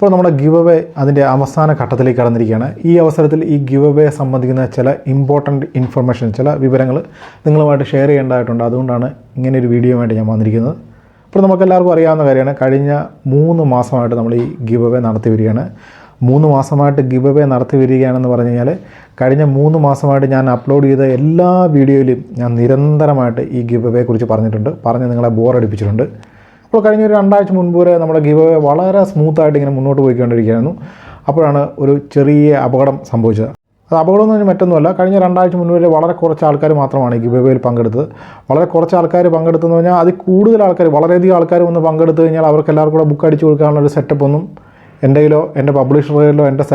അപ്പോൾ നമ്മുടെ give away അതിന്റെ അവസാന ഘട്ടത്തിലേക്ക് കടന്നിരിക്കുകയാണ്. ഈ അവസരത്തിൽ ഈ ഗിവ് അവേ സംബന്ധിക്കുന്ന ചില ഇമ്പോർട്ടന്റ് ഇൻഫർമേഷൻ ചില വിവരങ്ങൾ നിങ്ങളുമായിട്ട് ഷെയർ ചെയ്യേണ്ടതായിട്ടുണ്ട്. അതുകൊണ്ടാണ് ഇങ്ങനെ ഒരു വീഡിയോ വേണ്ടി ഞാൻ വന്നിരിക്കുന്നത്. അപ്പോൾ നമുക്ക് എല്ലാവർക്കും അറിയാവുന്ന കാര്യമാണ്. കഴിഞ്ഞ മൂന്ന് മാസമായിട്ട് നമ്മൾ ഈ ഗിവ് അവേ നടത്തി വരികയാണ്. മൂന്ന് മാസമായിട്ട് ഗിവ് അവേ നടത്തി വരികയാണെന്ന് പറഞ്ഞു കഴിഞ്ഞാൽ കഴിഞ്ഞ മൂന്ന് മാസമായിട്ട് ഞാൻ അപ്ലോഡ് ചെയ്ത എല്ലാ വീഡിയോയിലും ഞാൻ നിരന്തരമായിട്ട് ഈ ഗിവ് അവയെ കുറിച്ച് പറഞ്ഞിട്ടുണ്ട്. പറഞ്ഞ് നിങ്ങളെ ബോറടിപ്പിച്ചിട്ടുണ്ട് അപ്പോൾ കഴിഞ്ഞ ഒരു രണ്ടാഴ്ച മുൻപ് വരെ നമ്മുടെ ഗിവ് വളരെ സ്മൂത്തായിട്ട് ഇങ്ങനെ മുന്നോട്ട് പോയിക്കൊണ്ടിരിക്കുകയായിരുന്നു. അപ്പോഴാണ് ഒരു ചെറിയ അപകടം സംഭവിച്ചത്. അത് അപകടം എന്ന് പറഞ്ഞാൽ മറ്റൊന്നുമല്ല. കഴിഞ്ഞ രണ്ടാഴ്ച മുൻപ് വരെ വളരെ കുറച്ച് ആൾക്കാർ മാത്രമാണ് ഈ ഗിവ് അവേയിൽ പങ്കെടുത്തത്. വളരെ കുറച്ച് ആൾക്കാർ പങ്കെടുത്തെന്ന് പറഞ്ഞാൽ അതിൽ കൂടുതൽ ആൾക്കാർ വളരെയധികം ആൾക്കാർ വന്ന് പങ്കെടുത്തു കഴിഞ്ഞാൽ അവർക്ക് എല്ലാവർക്കും കൂടെ ബുക്ക് അടിച്ചു കൊടുക്കാനുള്ള ഒരു സെറ്റപ്പ് ഒന്നും എന്റെ കയ്യിലോ എന്റെ പബ്ലിഷറുടെ എന്റെ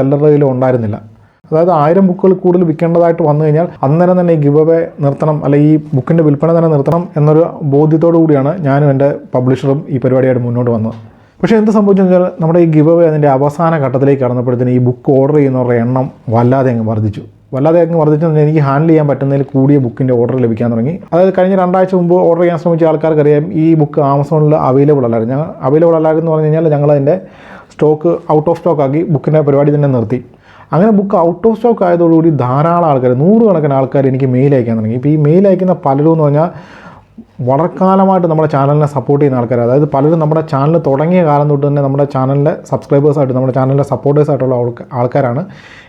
ഉണ്ടായിരുന്നില്ല. അതായത് ആയിരം ബുക്കുകൾ കൂടുതൽ വിൽക്കേണ്ടതായിട്ട് വന്നു കഴിഞ്ഞാൽ അന്നേരം തന്നെ ഈ ഗിവ് അവേ നിർത്തണം അല്ലെ ഈ ബുക്കിന്റെ വിൽപ്പന തന്നെ നിർത്തണം എന്നൊരു ബോധ്യത്തോടു കൂടിയാണ് ഞാനും എന്റെ പബ്ലിഷറും ഈ പരിപാടിയായിട്ട് മുന്നോട്ട് വന്നത്. പക്ഷേ എന്ത് സംഭവിച്ചെന്ന് വെച്ചാൽ നമ്മുടെ ഈ ഗിവ് അവേ അതിന്റെ അവസാന ഘട്ടത്തിലേക്ക് കടന്നപ്പോഴത്തേന് ഈ ബുക്ക് ഓർഡർ ചെയ്യുന്നവരുടെ എണ്ണം വല്ലാതെ അങ്ങ് വർദ്ധിച്ചു. വല്ലാതെ അങ്ങ് വർദ്ധിച്ചെന്ന് എനിക്ക് ഹാൻഡിൽ ചെയ്യാൻ പറ്റുന്നതിൽ കൂടിയ ബുക്കിന്റെ ഓർഡർ ലഭിക്കാൻ തുടങ്ങി. അതായത് കഴിഞ്ഞ രണ്ടാഴ്ച മുമ്പ് ഓർഡർ ചെയ്യാൻ ശ്രമിച്ച ആൾക്കാർക്കറിയാം ഈ ബുക്ക് ആമസോണിൽ അവൈലബിൾ അല്ലായിരുന്നു. ഞങ്ങൾ അവൈലബിൾ അല്ലായിരുന്നു പറഞ്ഞു കഴിഞ്ഞാൽ ഞങ്ങൾ അതിന്റെ സ്റ്റോക്ക് ഔട്ട് ഓഫ് സ്റ്റോക്ക് ആക്കി ബുക്കിന്റെ പരിപാടി തന്നെ നിർത്തി. അങ്ങനെ ബുക്ക് ഔട്ട് ഓഫ് സ്റ്റോക്ക് ആയതോടുകൂടി ധാരാളം ആൾക്കാർ നൂറുകണക്കിന് ആൾക്കാർ എനിക്ക് മെയിൽ അയക്കാൻ തുടങ്ങി. ഇപ്പോൾ ഈ മെയിൽ അയക്കുന്ന പലരും എന്ന് പറഞ്ഞാൽ വളരെ കാലമായിട്ട് നമ്മുടെ ചാനലിനെ സപ്പോർട്ട് ചെയ്യുന്ന ആൾക്കാർ അതായത് പലരും നമ്മുടെ ചാനൽ തുടങ്ങിയ കാലം തൊട്ട് തന്നെ നമ്മുടെ ചാനലിലെ സബ്സ്ക്രൈബേഴ്സായിട്ട് നമ്മുടെ ചാനലിലെ സപ്പോർട്ടേഴ്സായിട്ടുള്ള ആൾക്ക- ആൾക്കാരാണ്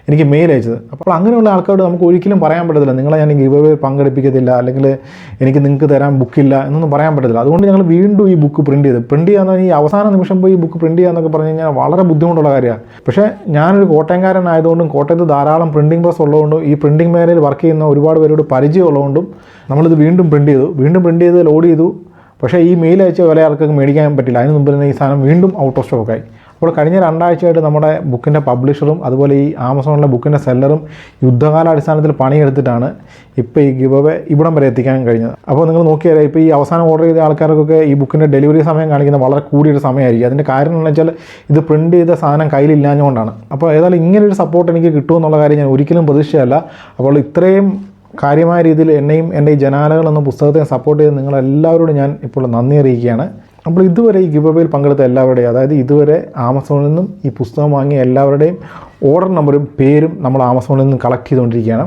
എനിക്ക് മെയിൽ അയച്ചത്. അപ്പോൾ അങ്ങനെയുള്ള ആൾക്കാരോട് നമുക്ക് ഒരിക്കലും പറയാൻ പറ്റത്തില്ല നിങ്ങളെ ഞാൻ ഗിവ് അവേ പങ്കെടുപ്പിക്കത്തില്ല അല്ലെങ്കിൽ എനിക്ക് നിങ്ങൾക്ക് തരാൻ ബുക്കില്ല എന്നൊന്നും പറയാൻ പറ്റത്തില്ല. അതുകൊണ്ട് ഞങ്ങൾ വീണ്ടും ഈ ബുക്ക് പ്രിന്റ് ചെയ്ത്. പ്രിന്റ് ചെയ്യാന്ന് ഈ അവസാന നിമിഷം പോയി ഈ ബുക്ക് പ്രിന്റ് ചെയ്യാന്നൊക്കെ പറഞ്ഞു കഴിഞ്ഞാൽ വളരെ ബുദ്ധിമുട്ടുള്ള കാര്യമാണ്. പക്ഷേ ഞാനൊരു കോട്ടയംകാരനായതുകൊണ്ടും കോട്ടയത്ത് ധാരാളം പ്രിന്റിംഗ് പ്രസ് ഉള്ളതുകൊണ്ടും ഈ പ്രിന്റിംഗ് മേഖലയിൽ വർക്ക് ചെയ്യുന്ന ഒരുപാട് പേരോട് പരിചയമുള്ളതുകൊണ്ടും നമ്മളിത് വീണ്ടും പ്രിന്റ് ചെയ്തു. വീണ്ടും പ്രിന്റ് ചെയ്ത് ലോഡ് ചെയ്തു. പക്ഷേ ഈ മെയിൽ അയച്ച വില ആർക്കും മേടിക്കാൻ പറ്റില്ല. അതിന് മുമ്പ് തന്നെ ഈ സാധനം വീണ്ടും ഔട്ട് ഓഫ് സ്റ്റോക്കായി അപ്പോൾ കഴിഞ്ഞ രണ്ടാഴ്ചയായിട്ട് നമ്മുടെ ബുക്കിന്റെ പബ്ലിഷറും അതുപോലെ ഈ ആമസോണിലെ ബുക്കിന്റെ സെല്ലറും യുദ്ധകാലാടിസ്ഥാനത്തിൽ പണിയെടുത്തിട്ടാണ് ഇപ്പോൾ ഈ ഗിവ് അവേ ഇവിടം വരെ എത്തിക്കാൻ കഴിഞ്ഞത്. അപ്പോൾ നിങ്ങൾ നോക്കിയാൽ ഇപ്പോൾ ഈ അവസാനം ഓർഡർ ചെയ്ത ആൾക്കാർക്കൊക്കെ ഈ ബുക്കിന്റെ ഡെലിവറി സമയം കാണിക്കുന്ന വളരെ കൂടിയൊരു സമയമായിരിക്കും. അതിന്റെ കാരണം എന്ന് വെച്ചാൽ ഇത് പ്രിന്റ് ചെയ്ത സാധനം കയ്യിലില്ലാഞ്ഞുകൊണ്ടാണ്. അപ്പോൾ ഏതായാലും ഇങ്ങനെയൊരു സപ്പോർട്ട് എനിക്ക് കിട്ടുമെന്നുള്ള കാര്യം ഞാൻ ഒരിക്കലും പ്രതീക്ഷയല്ല അപ്പോൾ ഇത്രയും കാര്യമായ രീതിയിൽ എന്നെയും എന്റെ ഈ ജനാലകൾ എന്ന പുസ്തകത്തെ സപ്പോർട്ട് ചെയ്ത് നിങ്ങളെല്ലാവരോടും ഞാൻ ഇപ്പോൾ നന്ദി അറിയിക്കുകയാണ്. അപ്പോൾ ഇതുവരെ ഈ ഗിബബയിൽ പങ്കെടുത്ത എല്ലാവരുടെയും അതായത് ഇതുവരെ ആമസോണിൽ നിന്നും ഈ പുസ്തകം വാങ്ങിയ എല്ലാവരുടെയും ഓർഡർ നമ്പറും പേരും നമ്മൾ ആമസോണിൽ നിന്ന് കളക്ട് ചെയ്തുകൊണ്ടിരിക്കുകയാണ്.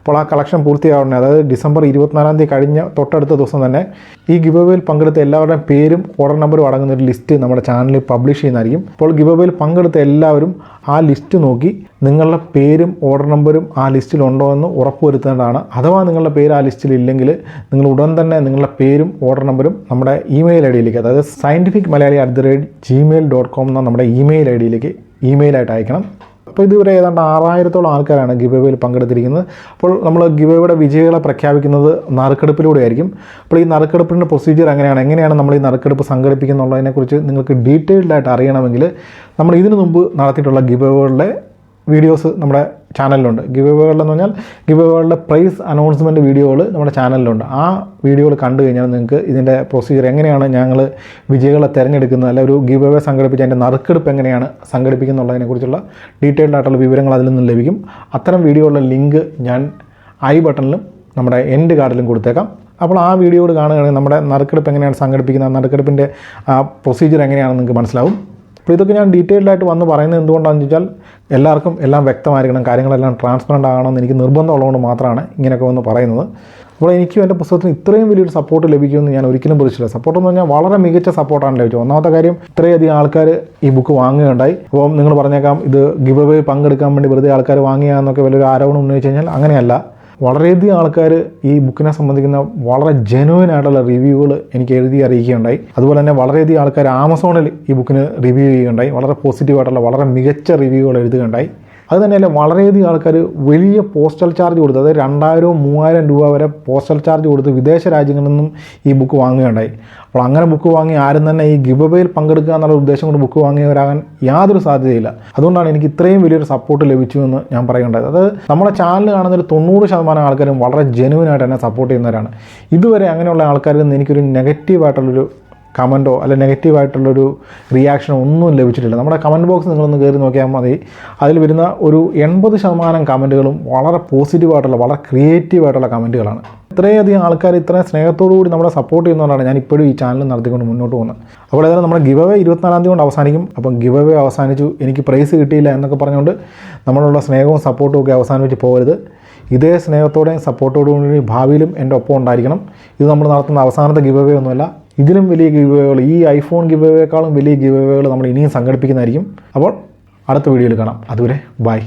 അപ്പോൾ ആ കളക്ഷൻ പൂർത്തിയാവുന്നത് അതായത് ഡിസംബർ ഇരുപത്തിനാലാം തീയതി കഴിഞ്ഞ തൊട്ടടുത്ത ദിവസം തന്നെ ഈ ഗിവ് പങ്കെടുത്ത എല്ലാവരുടെയും പേരും ഓർഡർ നമ്പറും അടങ്ങുന്ന ഒരു ലിസ്റ്റ് നമ്മുടെ ചാനലിൽ പബ്ലിഷ് ചെയ്യുന്നതായിരിക്കും. അപ്പോൾ ഗിവ് പങ്കെടുത്ത എല്ലാവരും ആ ലിസ്റ്റ് നോക്കി നിങ്ങളുടെ പേരും ഓർഡർ നമ്പറും ആ ലിസ്റ്റിലുണ്ടോ എന്ന് ഉറപ്പുവരുത്തേണ്ടതാണ്. അഥവാ നിങ്ങളുടെ പേര് ആ ലിസ്റ്റിൽ ഇല്ലെങ്കിൽ നിങ്ങൾ ഉടൻ തന്നെ നിങ്ങളുടെ പേരും ഓർഡർ നമ്പറും നമ്മുടെ ഇമെയിൽ ഐ ഡിയിലേക്ക് അതായത് scientific Malayali at the rate Gmail dot com എന്ന നമ്മുടെ ഇമെയിൽ ഐ ഡിയിലേക്ക് ഇമെയിലായിട്ട് അയക്കണം. അപ്പോൾ ഇതുവരെ ഏതാണ്ട് ആറായിരത്തോളം ആൾക്കാരാണ് ഗിവ് അവേയിൽ പങ്കെടുത്തിരിക്കുന്നത്. അപ്പോൾ നമ്മൾ ഗിവ് അവേയുടെ വിജയികളെ പ്രഖ്യാപിക്കുന്നത് നറുക്കെടുപ്പിലൂടെ ആയിരിക്കും അപ്പോൾ ഈ നറുക്കെടുപ്പിന്റെ പ്രൊസീജിയർ എങ്ങനെയാണ്? എങ്ങനെയാണ് നമ്മൾ ഈ നറുക്കെടുപ്പ് സംഘടിപ്പിക്കുന്നുള്ളതിനെക്കുറിച്ച് നിങ്ങൾക്ക് ഡീറ്റെയിൽഡായിട്ട് അറിയണമെങ്കിൽ നമ്മൾ ഇതിനു മുമ്പ് നടത്തിയിട്ടുള്ള ഗിവ് അവേകളുടെ വീഡിയോസ് നമ്മുടെ ചാനലിലുണ്ട്. ഗിവ് അവേകളെന്ന് പറഞ്ഞാൽ ഗിവ് അവേകളുടെ പ്രൈസ് അനൗൺസ്മെന്റ് വീഡിയോകൾ നമ്മുടെ ചാനലിലുണ്ട്. ആ വീഡിയോകൾ കണ്ടു കഴിഞ്ഞാൽ നിങ്ങൾക്ക് ഇതിന്റെ പ്രൊസീജിയർ എങ്ങനെയാണ് ഞങ്ങൾ വിജയികളെ തിരഞ്ഞെടുക്കുന്നത് അല്ല ഒരു ഗിവ് അവേ സംഘടിപ്പിച്ച് അതിന്റെ നറുക്കെടുപ്പ് എങ്ങനെയാണ് സംഘടിപ്പിക്കുന്നുള്ളതിനെക്കുറിച്ചുള്ള ഡീറ്റെയിൽഡ് ആയിട്ടുള്ള വിവരങ്ങൾ അതിൽ നിന്ന് ലഭിക്കും. അത്തരം വീഡിയോകളുടെ ലിങ്ക് ഞാൻ ഐ ബട്ടണിലും നമ്മുടെ എൻഡ് കാർഡിലും കൊടുത്തേക്കാം. അപ്പോൾ ആ വീഡിയോയോട് കാണുകയാണെങ്കിൽ നമ്മുടെ നറുക്കെടുപ്പ് എങ്ങനെയാണ് സംഘടിപ്പിക്കുന്നത് നറുക്കെടുപ്പിന്റെ ആ പ്രൊസീജിയർ എങ്ങനെയാണെന്ന് നിങ്ങൾക്ക് മനസ്സിലാവും. അപ്പോൾ ഇതൊക്കെ ഞാൻ ഡീറ്റെയിൽഡ് ആയിട്ട് വന്ന് പറയുന്നത് എന്തുകൊണ്ടാണെന്ന് ചോദിച്ചാൽ എല്ലാവർക്കും എല്ലാം വ്യക്തമായിരിക്കണം. കാര്യങ്ങളെല്ലാം ട്രാൻസ്പെറന്റ് ആകണമെന്ന് എനിക്ക് നിർബന്ധമുള്ളതുകൊണ്ട് മാത്രമാണ് ഇങ്ങനെയൊക്കെ വന്ന് പറയുന്നത്. അപ്പോൾ എനിക്കും എന്റെ പുസ്തകത്തിന് ഇത്രയും വലിയൊരു സപ്പോർട്ട് ലഭിക്കുമെന്ന് ഞാൻ ഒരിക്കലും പ്രതീക്ഷിച്ചില്ല. സപ്പോർട്ട് എന്ന് പറഞ്ഞാൽ വളരെ മികച്ച സപ്പോർട്ടാണ് ലഭിച്ചത്. ഒന്നാമത്തെ കാര്യം ഇത്രയധികം ആൾക്കാർ ഈ ബുക്ക് വാങ്ങുകയുണ്ടായി. അപ്പോൾ നിങ്ങൾ പറഞ്ഞേക്കാം ഇത് ഗിവ് അവേ പങ്കെടുക്കാൻ വേണ്ടി വെറുതെ ആൾക്കാർ വാങ്ങിയാന്നൊക്കെ വലിയൊരു ആരോപണം ഉന്നയിച്ച് കഴിഞ്ഞാൽ അങ്ങനെയല്ല. വളരെയധികം ആൾക്കാർ ഈ ബുക്കിനെ സംബന്ധിക്കുന്ന വളരെ ജെനുവൻ ആയിട്ടുള്ള റിവ്യൂകൾ എനിക്ക് എഴുതി അറിയിക്കുകയുണ്ടായി. അതുപോലെ തന്നെ വളരെയധികം ആൾക്കാർ ആമസോണിൽ ഈ ബുക്കിന് റിവ്യൂ ചെയ്യുകയുണ്ടായി. വളരെ പോസിറ്റീവായിട്ടുള്ള വളരെ മികച്ച റിവ്യൂകൾ എഴുതുകയുണ്ടായി. അത് തന്നെയല്ല വളരെയധികം ആൾക്കാർ വലിയ പോസ്റ്റൽ ചാർജ് കൊടുത്ത് അതായത് രണ്ടായിരവും മൂവായിരം രൂപ വരെ പോസ്റ്റൽ ചാർജ് കൊടുത്ത് വിദേശ രാജ്യങ്ങളിൽ നിന്നും ഈ ബുക്ക് വാങ്ങുകയുണ്ടായി. അപ്പോൾ അങ്ങനെ ബുക്ക് വാങ്ങി ആരും തന്നെ ഈ ഗിബബയിൽ പങ്കെടുക്കുക എന്നുള്ള ഉദ്ദേശം കൊണ്ട് ബുക്ക് വാങ്ങിയവരാകാൻ യാതൊരു സാധ്യതയില്ല. അതുകൊണ്ടാണ് എനിക്ക് ഇത്രയും വലിയൊരു സപ്പോർട്ട് ലഭിച്ചു എന്ന് ഞാൻ പറയുണ്ടായത് അതായത് നമ്മുടെ ചാനൽ കാണുന്ന ഒരു തൊണ്ണൂറ് ശതമാനം ആൾക്കാരും വളരെ ജെനുവിനായിട്ട് എന്നെ സപ്പോർട്ട് ചെയ്യുന്നവരാണ്. ഇതുവരെ അങ്ങനെയുള്ള ആൾക്കാരിൽ നിന്ന് എനിക്കൊരു നെഗറ്റീവായിട്ടുള്ളൊരു കമന്റോ അല്ല നെഗറ്റീവായിട്ടുള്ളൊരു റിയാക്ഷനോ ഒന്നും ലഭിച്ചിട്ടില്ല. നമ്മുടെ കമന്റ് ബോക്സ് നിങ്ങളൊന്ന് കയറി നോക്കിയാൽ മതി. അതിൽ വരുന്ന ഒരു എൺപത് ശതമാനം കമന്റുകളും വളരെ പോസിറ്റീവായിട്ടുള്ള വളരെ ക്രിയേറ്റീവായിട്ടുള്ള കമന്റുകളാണ്. ഇത്രയധികം ആൾക്കാർ ഇത്രയും സ്നേഹത്തോടു കൂടി നമ്മളെ സപ്പോർട്ട് ചെയ്യുന്നതുകൊണ്ടാണ് ഞാൻ ഇപ്പോഴും ഈ ചാനൽ നടത്തിക്കൊണ്ട് മുന്നോട്ട് പോകുന്നത്. അപ്പോൾ ഏതായാലും നമ്മുടെ ഗിവ് അവേ ഇരുപത്തിനാലാം തീയതി കൊണ്ട് അവസാനിക്കും. അപ്പം ഗിവ് അവേ അവസാനിച്ചു. എനിക്ക് പ്രൈസ് കിട്ടിയില്ല എന്നൊക്കെ പറഞ്ഞുകൊണ്ട് നമ്മളുള്ള സ്നേഹവും സപ്പോർട്ടും ഒക്കെ അവസാനിച്ച് പോകരുത്. ഇതേ സ്നേഹത്തോടെയും സപ്പോർട്ടോടും കൂടി ഭാവിയിലും എന്റെ ഒപ്പം ഉണ്ടായിരിക്കണം. ഇത് നമ്മൾ നടത്തുന്ന അവസാനത്തെ ഗിവ് അവേ ഒന്നുമല്ല. ഇതിലും വലിയ ഗിവ് ഈ ഐഫോൺ ഗിവ് വലിയ ഗിവ് നമ്മൾ ഇനിയും സംഘടിപ്പിക്കുന്നതായിരിക്കും. അപ്പോൾ അടുത്ത വീഡിയോയിൽ കാണാം. അതുവരെ ബൈ